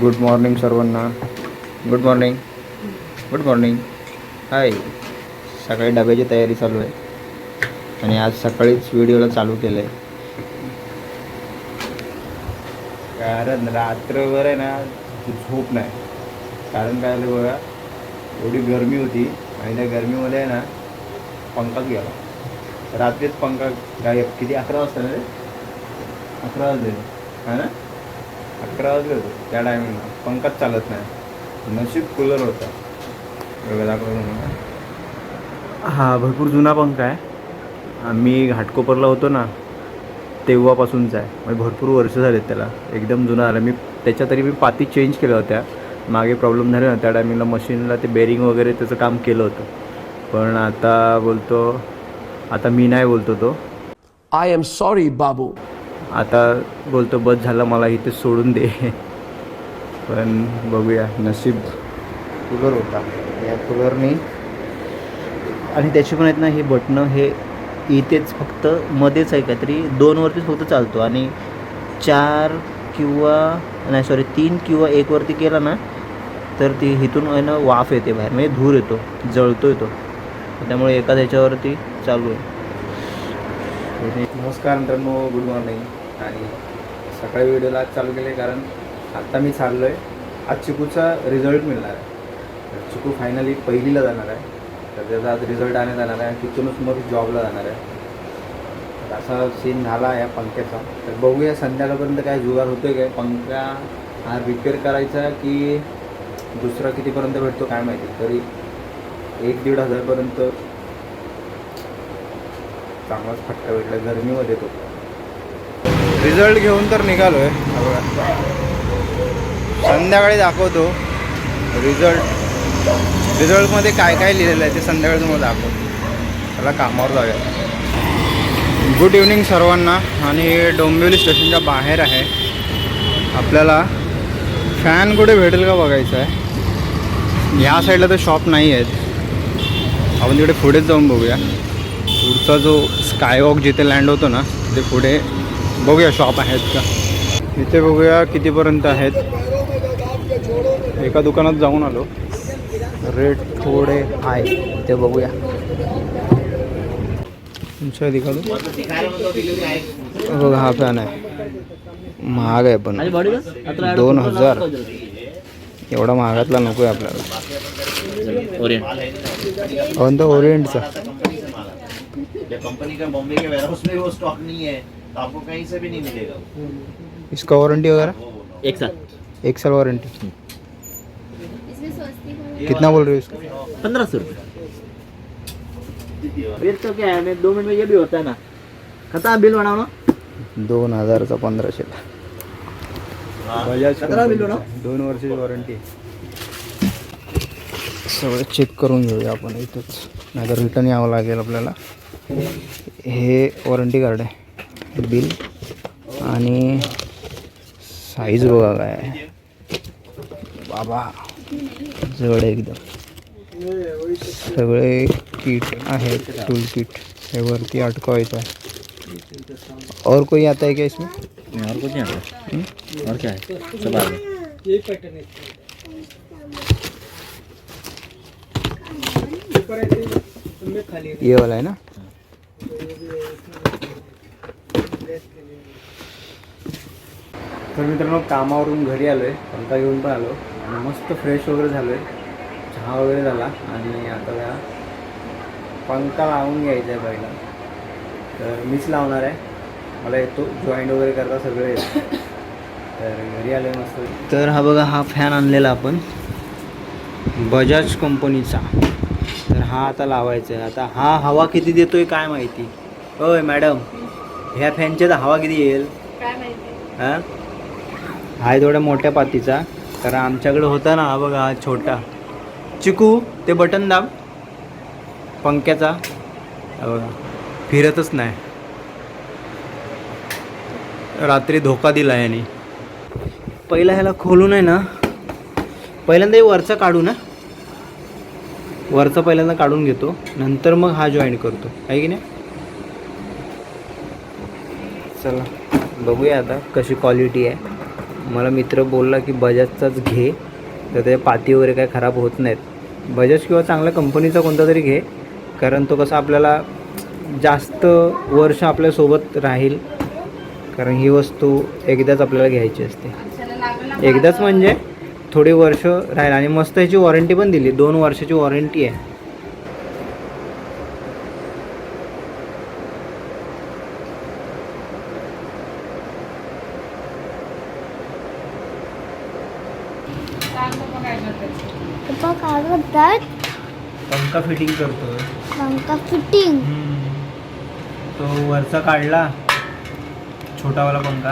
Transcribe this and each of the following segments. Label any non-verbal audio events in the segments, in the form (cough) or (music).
Good morning सर्वांना. Good morning good morning hi सकाळी डब्याची तयारी चालू आहे. आणि आज सकाळीच व्हिडिओला चालू केलं आहे कारण रात्रभर आहे ना झोप नाही. कारण काय झालं बघा एवढी गरमी होती. आणि त्या गरमीमध्ये आहे ना पंखाच गेला. रात्रीच पंखा काय किती? अकरा वाजता रे? अकरा वाजले. हा ना? अकरा वाजले होते. त्या टायमिंगला पंखाच चालत नाही. नशीब कूलर होता. बघा दाखवलं. हा भरपूर जुना पंखा आहे. आम्ही घाटकोपरला होतो ना तेव्हापासूनचा आहे. म्हणजे भरपूर वर्ष झालेत त्याला. एकदम जुना झाला. मी त्याच्या तरी मी पाती चेंज केल्या होत्या. मागे प्रॉब्लेम झाले ना त्या टायमिंगला मशीनला ते बेरिंग वगैरे त्याचं काम केलं होतं. पण आता बोलतो आता मी नाही बोलतो तो. I am sorry, Babu. आता बोलतो बस झालं मला इथे सोडून दे. पण बघूया नशीब कूलर होता. या कूलरने आणि त्याची पण आहेत ना हे बटणं हे इथेच फक्त मध्येच आहे काहीतरी. दोनवरतीच फक्त चालतो आणि चार किंवा नाही सॉरी तीन किंवा एकवरती केला ना तर ती इथून आहे ना वाफ येते बाहेर. म्हणजे धूर येतो जळतो येतो त्यामुळे एका ह्याच्यावरती चालू आहे. नमस्कार मित्रांनो गुड मॉर्निंग. आणि सकाळी व्हिडिओला आज चालू केले कारण आत्ता मी चाललो आहे आज चिकूचा रिझल्ट मिळणार आहे. तर चिकू फायनली पहिलीला जाणार आहे. तर त्याचा आज रिझल्ट आणण्यात जाणार आहे तिथूनच मग जॉबला जाणार आहे. तर असा सीन झाला या पंख्याचा. तर बघूया संध्याकाळपर्यंत काय जुगार होतोय काय. पंखा हा रिपेअर करायचा की दुसरा कितीपर्यंत भेटतो काय माहिती. तरी एक दीड हजारपर्यंत चांगलाच फटका भेटला. गरमीमध्ये तो. रिझल्ट घेऊन तर निघालो आहे संध्याकाळी दाखवतो. रिझल्ट रिझल्टमध्ये काय काय लिहिलेलं आहे ते संध्याकाळी तुम्हाला दाखवतो. त्याला कामावर जाऊया. गुड इव्हनिंग सर्वांना. आणि हे डोंबिवली स्टेशनच्या बाहेर आहे. आपल्याला फॅन कुठे भेटेल का बघायचं आहे. या साईडला तर शॉप नाही आहेत. आपण तिकडे पुढेच जाऊन बघूया. पुढचा जो स्कायवॉक जिथे लँड होतो ना तिथे पुढे बघूया शॉप आहेत का. इथे बघूया कितीपर्यंत आहेत. एका दुकानात जाऊन आलो. रेट थोडे आहे इथे बघूया. तुमच्या बघा हा फॅन आहे. महाग आहे पण. दोन हजार. एवढा महागातला नको आहे आपल्याला कोणता ओरिएंटचा कंपनी का बॉम्बे के वेयर हाउस में वो स्टॉक नहीं है तो आपको कहीं से भी नहीं मिलेगा वो। इसका वारंटी वगैरह। एक साथ एक साल वारंटी इसमें सस्ती कौन कितना बोल रहे हो इसका? पंद्रह सौ रुपये। बिल तो क्या है मैं दो मिनट में ये भी होता है ना। खता बिल बनाओ ना। दोन हजारचा पंधराशेला बजाज सतरा बिल ना? दोन वर्षाची वॉरंटी सगळं चेक करून घेऊया आपण इथंच. नाहीतर रिटर्न यावं लागेल आपल्याला. हे वॉरंटी कार्ड आहे. बिल. आणि साईज बघा काय. बाबा जड एकदम. सगळे किट आहेत टूल किट हे वरती अटकवायचं आहे. और कोई आता है क्या इसमें? नहीं और कुछ नहीं आता और क्या? है सब आ गया ये वाला है ना? तर मित्रांनो कामावरून घरी आलो आहे पंखा घेऊन पण आलो. आणि मस्त फ्रेश वगैरे झालो आहे चहा वगैरे झाला आणि आता जरा पंखा लावून घ्यायचा आहे पहिला. तर मीच लावणार आहे. मला येतो. जॉईंट वगैरे करता सगळे येतं. तर घरी आलो मस्त. तर हा बघा हा फॅन आणलेला आपण. बजाज कंपनीचा तर हा आता लावायचा आहे. आता हा हवा किती देतोय काय माहिती? होय मॅडम ह्या फॅनच्या तर हवा किती येईल? हां? हा थोड्या मोठ्या पातीचा कारण आमच्याकडे होता ना हा बघा हा छोटा. चिकू ते बटन दाब. पंख्याचा. बघा फिरतच नाही. रात्री धोका दिला याने. पहिला ह्याला खोलून आहे ना. पहिल्यांदा हे वरचा काढू ना. वरचा पहिल्यांदा काढून घेतो. नंतर मग हा जॉईन करतो. आहे की नाही? चला बघूया आता कशी क्वालिटी आहे. मला मित्र बोलला की बजाजचाच घे तर ते पाती वगैरे काय खराब होत नाहीत. बजाज किंवा चांगल्या कंपनीचा कोणता तरी घे कारण तो कसा आपल्याला जास्त वर्ष आपल्यासोबत राहील कारण ही वस्तू एकदाच आपल्याला घ्यायची असते. एकदाच म्हणजे थोडी वर्ष राहील आणि मस्त ह्याची वॉरंटी पण दिली दोन वर्षाची वॉरंटी आहे. पप्पा काय पंखा फिटिंग करतो पंखा फिटिंग तो वरचा काढला. छोटावाला पंखा.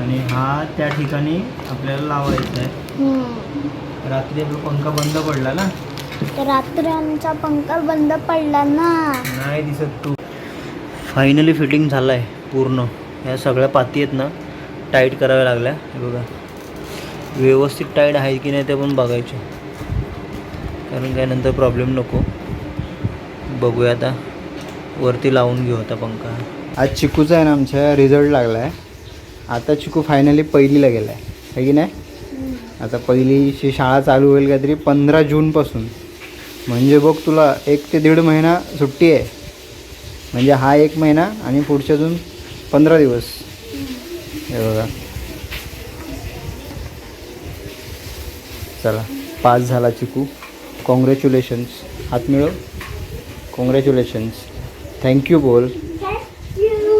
आणि हा त्या ठिकाणी आपल्याला लावायचा आहे. रात्री आपला पंखा बंद पडला ना? तर रात्री आमचा पंखा बंद पडला ना? नाही दिसत तू. फायनली फिटिंग झालं आहे पूर्ण. ह्या सगळ्या पाती आहेत ना टाईट कराव्या लागल्या. हे बघा. व्यवस्थित टाईट आहे की नाही ते पण बघायचे. कारण काय नंतर प्रॉब्लेम नको. बघूया आता. वरती लावून घेऊ आता पंखा. आज चिकूचा आहे ना आमच्या रिझल्ट लागला आहे आता चिकू फायनली पहिलीला गेला आहे है की नाही? आता पहिलीची शाळा चालू होईल काहीतरी पंधरा जूनपासून म्हणजे बघ तुला एक ते दीड महिना सुट्टी आहे. म्हणजे हा एक महिना आणि पुढच्या अजून पंधरा दिवस. हे बघा. चला पास झाला चिकू. कॉंग्रॅच्युलेशन्स हात मिळव. कॉंग्रॅच्युलेशन्स थँक्यू बोल.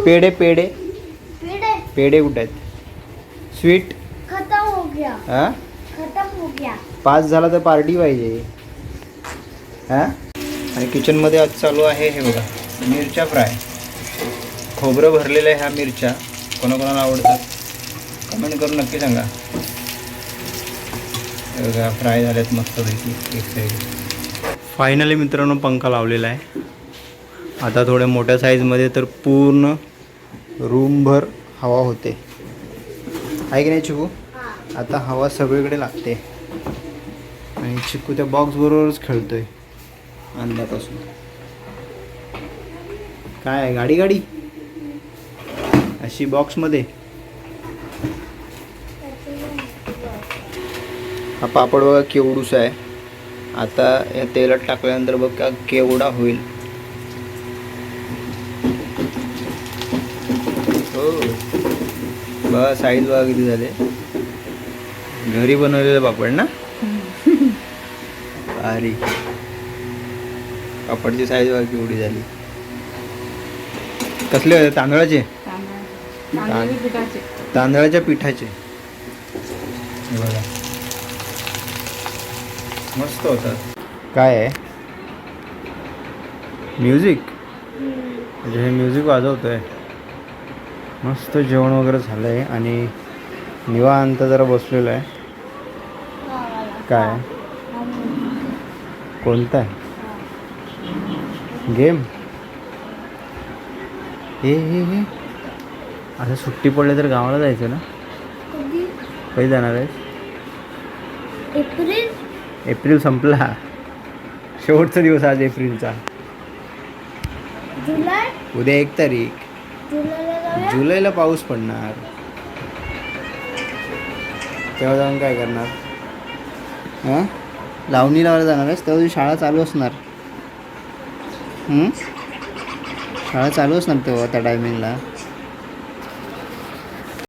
पेढे पेढे. पेड़े पेढे कुठे आहेत? स्वीट खत्म हो गया. हां? खत्म हो गया. पास झाला तर पार्टी पाहिजे. हां? आणि किचनमध्ये आज चालू आहे हे बघा मिरच्या फ्राय. खोबरं भरलेलं आहे ह्या मिरच्या. कोणाकोणाला आवडतात कमेंट करून नक्की सांगा. बघा फ्राय झाल्यात मस्तपैकी एक साईड फायनली मित्रांनो पंखा लावलेला आहे. आता थोड्या मोठ्या साईजमध्ये तर पूर्ण रूमभर हवा होते. आहे की नाही चिकू? आता हवा सगळीकडे लागते. आणि चिक्कू त्या बॉक्स बरोबरच खेळतोय. अंधापासून. काय आहे गाडी गाडी? अशी बॉक्समध्ये हा पापड बघा केवडूसा आहे. आता या तेलात टाकल्यानंतर बघ का केवढा होईल. हो. बघा साईज बघा किती झाले. घरी बनवलेलं पापड ना? (laughs) भारी. पापडची साईज बघा केवढी झाली. कसले होते तांदळाचे? तांदळाच्या पिठाचे. हे बघा. मस्त होतात. काय आहे? म्युझिक? म्हणजे हे म्युझिक वाजवतोय. मस्त जेवण वगैरे झालं आहे आणि निवांत जरा बसलेलो आहे. काय? कोणता आहे? गेम? हे हे हे. आता सुट्टी पडली तर गावाला जायचं ना? कधी? जाणार आहेस? एप्रिल? एप्रिल संपला. शेवटचा दिवस आज एप्रिलचा. उद्या एक तारीख. जुलैला पाऊस पडणार. तेव्हा जाऊन काय करणार? हां? लावणी लावायला जाणार आहेस? तेव्हा तुझी शाळा चालू असणार? शाळा चालू असणार तेव्हा त्या टायमिंगला